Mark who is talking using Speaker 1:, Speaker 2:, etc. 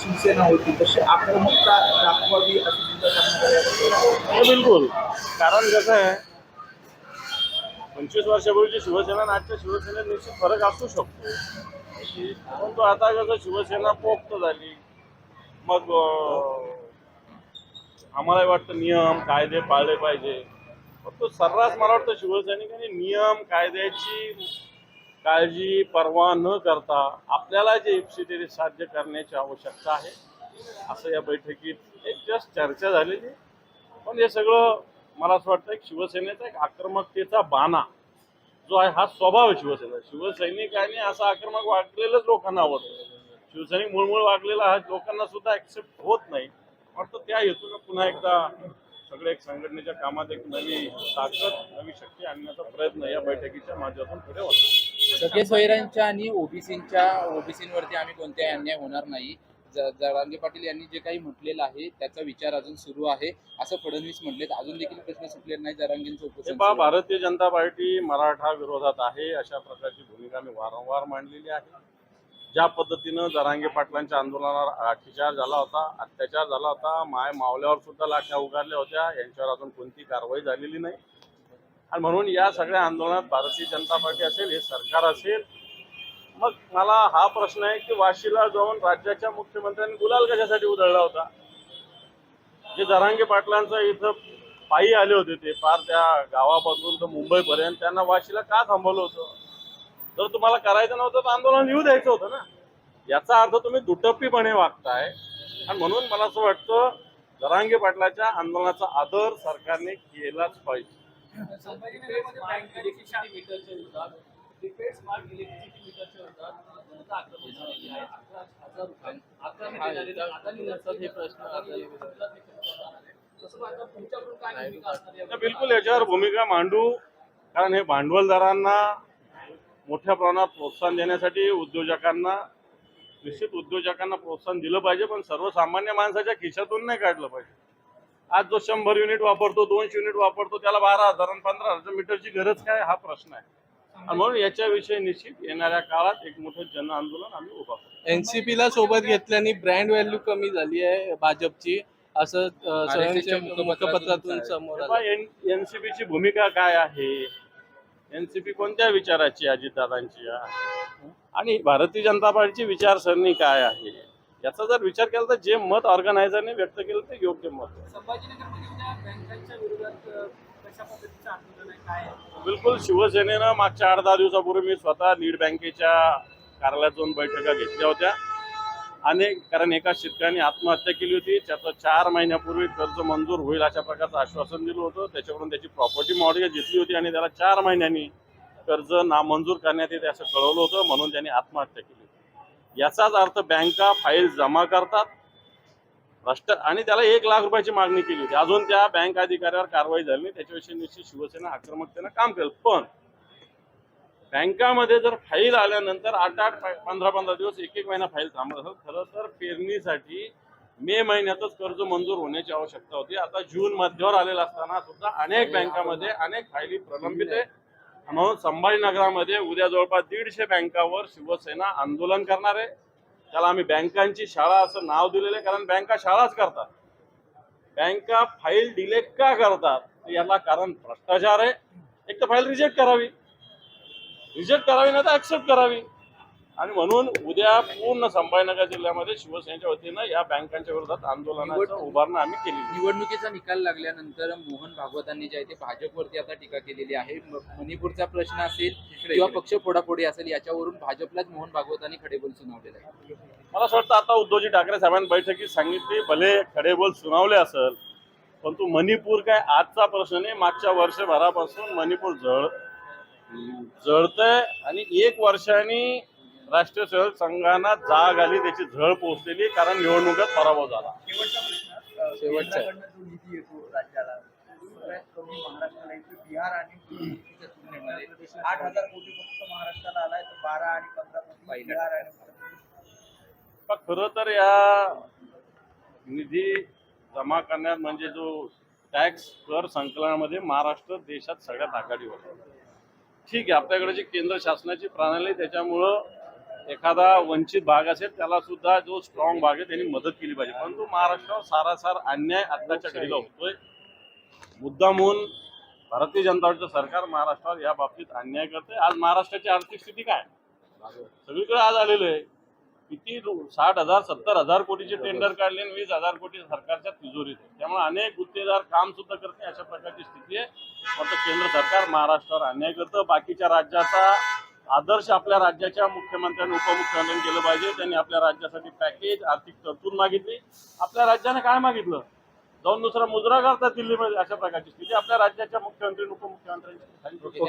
Speaker 1: शिवसेना होती तशी आक्रमकता दाखवावी अशी सुद्धा
Speaker 2: बिलकुल. कारण कसं आहे पंचवीस वर्षापूर्वीची शिवसेना आणि आजच्या शिवसेनेत निश्चित फरक असू शकतो. परंतु आता कसं शिवसेना पोक्त झाली. मग आम्हाला वाटतं नियम कायदे पाळले पाहिजे. फक्त सर्रास मला वाटतं शिवसैनिकांनी नियम कायद्याची काळजी पर्वा न करता आपल्याला जे इप्सिटेरी साध्य करण्याची आवश्यकता आहे असं या बैठकीत एक जस्ट चर्चा झालेली. पण हे सगळं मला असं वाटतं एक शिवसेनेचा एक आक्रमकतेचा बाणा जो आहे हा स्वभाव आहे शिवसेना शिवसैनिकांनी असं आक्रमक वागलेलंच लोकांना आवडतं. शिवसैनिक मूळमूळ वागलेला हा लोकांना सुद्धा ऍक्सेप्ट होत नाही. वाटतं त्या हेतूनं पुन्हा एकदा सगळे एक संघटनेच्या कामात एक नवी ताकद नवी शक्ती आणण्याचा प्रयत्न या बैठकीच्या माध्यमातून पुढे होता
Speaker 3: सगळे सोयऱ्यांच्या आणि ओबीसींच्या ओबीसींवरती आम्ही कोणत्याही अन्याय होणार नाही. जरांगे पाटील यांनी जे काही म्हटलेलं आहे त्याचा विचार अजून सुरू आहे. असं फडणवीस म्हटलेत. अजून देखील प्रश्न सुटले नाही जरांगेंचं उपोषण.
Speaker 2: भारतीय जनता पार्टी मराठा विरोधात आहे. अशा प्रकारची भूमिका मी वारंवार मांडलेली आहे. ज्या पद्धतीनं जरांगे पाटलांच्या आंदोलनावर लाठीचार्ज झाला होता अत्याचार झाला होता माय मावल्यावर सुद्धा लाठ्या उगारल्या होत्या. यांच्यावर अजून कोणती कारवाई झालेली नाही. आणि म्हणून या सगळ्या आंदोलनात भारतीय जनता पार्टी असेल हे सरकार असेल मग मला हा प्रश्न आहे की वाशीला जाऊन राज्याच्या मुख्यमंत्र्यांनी गुलाल कशासाठी उधळला होता? जे जरांगे पाटलांचा इथं पायी आले होते ते फार त्या गावापासून तर मुंबईपर्यंत त्यांना वाशीला का थांबवलं होतं? जर तुम्हाला करायचं नव्हतं तर आंदोलन येऊ द्यायचं होतं ना? याचा अर्थ तुम्ही दुटप्पीपणे वागताय. आणि म्हणून मला असं वाटतं जरांगे पाटलाच्या आंदोलनाचा आदर सरकारने केलाच पाहिजे. बिलकुल याच्यावर भूमिका मांडू. कारण हे भांडवलदारांना मोठ्या प्रमाणात प्रोत्साहन देण्यासाठी उद्योजकांना निश्चित उद्योजकांना प्रोत्साहन दिलं पाहिजे पण सर्वसामान्य माणसाच्या खिशातून नाही काढलं पाहिजे. आज जो शंभर युनिट वापरतो दोनशे युनिट वापरतो त्याला बारा हजार आणि पंधरा हजार मीटरची गरज काय हा प्रश्न आहे. आणि म्हणून याच्याविषयी निश्चित येणाऱ्या काळात एक मोठं जन आंदोलन आम्ही उभा करू.
Speaker 4: एनसीपी ला सोबत घेतल्याने ब्रँड व्हॅल्यू कमी झाली आहे भाजपची असं
Speaker 3: मुखपत्रातून.
Speaker 4: समोर आलं.
Speaker 2: एनसीपीची भूमिका काय आहे? एनसीपी कोणत्या विचाराची आहे अजितदादांची आणि भारतीय जनता पार्टीची विचारसरणी काय आहे? याचा जर विचार केला तर जे मत ऑर्गनायझरने व्यक्त केलं ते योग्य मत? बिलकुल शिवसेनेनं मागच्या आठ दहा दिवसापूर्वी मी स्वतः लीड बँकेच्या कार्यालयात जाऊन बैठका घेतल्या होत्या. अनेक कारण एका शेतकऱ्याने आत्महत्या केली होती त्याचं चार महिन्यापूर्वी कर्ज मंजूर होईल अशा प्रकारचं आश्वासन दिलं होतं. त्याच्याकडून त्याची प्रॉपर्टी मॉडगेज घेतली होती आणि त्याला चार महिन्यांनी कर्ज नामंजूर करण्यात येते असं कळवलं होतं. म्हणून त्यांनी आत्महत्या केली. याचाच अर्थ बँका फाईल जमा करतात. भ्रष्ट आणि त्याला एक लाख रुपयाची मागणी केली होती. अजून त्या बँक अधिकाऱ्यावर कारवाई झाली नाही. त्याच्याविषयी निश्चित शिवसेना आक्रमकतेनं काम केलं पण बँकामध्ये जर फाईल आल्यानंतर आठ आठ पंधरा पंधरा दिवस एक एक महिना फाईल थांबत असत. खरं तर पेरणीसाठी मे महिन्यातच कर्ज मंजूर होण्याची आवश्यकता होती. आता जून मध्यावर आलेला असताना सुद्धा अनेक बँकामध्ये अनेक फायली प्रलंबित आहे. म्हणून संभाजीनगरामध्ये उद्या जवळपास दीडशे बँकावर शिवसेना आंदोलन करणार आहे. त्याला आम्ही बँकांची शाळा असं नाव दिलेलं आहे कारण बँका शाळाच करतात. बँका फाईल डिले का करतात याला कारण भ्रष्टाचार आहे. एक तर फाईल रिजेक्ट करावी. रिजेक्ट करावी नाही तर ऍक्सेप्ट करावी. आणि म्हणून उद्या पूर्ण संभाजीनगर जिल्ह्यामध्ये शिवसेनेच्या वतीनं या बँकांच्या विरोधात आंदोलनाचं उभारणं आम्ही केली
Speaker 3: निवडणुकीचा निकाल लागल्यानंतर मोहन भागवतांनी जे आहे ते भाजपवरती आता टीका केलेली आहे. मणिपूरचा प्रश्न असेल किंवा पक्ष फोडाफोडी असेल याच्यावरून भाजपलाच मोहन भागवतांनी खडेबोल सुनावलेला आहे
Speaker 2: मला असं वाटतं आता उद्धवजी ठाकरे साहेबांनी बैठकीत सांगितली भले खडेबोल सुनावले असेल परंतु मणिपूर काय आजचा प्रश्न नाही मागच्या वर्षभरापासून मणिपूर जळ जळतंय आणि एक वर्षाने राष्ट्रीय सेवक संघाना जाग आली त्याची झळ पोहोचलेली कारण निवडणुकीत पराभव झाला.
Speaker 1: शेवटचा बिहार आणि आठ हजार कोटी फक्त महाराष्ट्राला आलाय तर बारा आणि पंधरा कोटी बिहार आणि उत्तर प्रदेश.
Speaker 2: पण खरं तर या निधी जमा करण्यात म्हणजे जो टॅक्स कर संकलनामध्ये महाराष्ट्र देशात सगळ्यात आघाडीवर. ठीक आहे आपल्याकडे जी केंद्र शासनाची प्रणाली त्याच्यामुळं एखादा वंचित भाग असेल त्याला सुद्धा जो स्ट्रॉंग भाग आहे त्यांनी मदत केली पाहिजे. परंतु महाराष्ट्रावर सारासार अन्याय आत्ताच्या घडीला होतोय. मुद्दामून भारतीय जनता पार्टीचं सरकार महाराष्ट्रावर या बाबतीत अन्याय करते आज महाराष्ट्राची आर्थिक स्थिती काय? सगळीकडे आज आलेलं आहे. किती साठ हजार सत्तर हजार कोटीचे टेंडर काढले आणि वीस हजार कोटी सरकारच्या तिजोरीत आहे. त्यामुळे अनेक गुत्तेदार काम सुद्धा करते अशा प्रकारची स्थिती आहे. फक्त केंद्र सरकार महाराष्ट्रावर अन्याय करतं. बाकीच्या राज्याचा आदर्श आपल्या राज्याच्या मुख्यमंत्र्यांनी उपमुख्यमंत्र्यांनी केलं पाहिजे. त्यांनी आपल्या राज्यासाठी पॅकेज आर्थिक तरतूद मागितली. आपल्या राज्याने काय मागितलं? जाऊन दुसरा मुजरा करतात दिल्लीमध्ये अशा प्रकारची स्थिती. आपल्या राज्याच्या मुख्यमंत्री उपमुख्यमंत्र्यांची.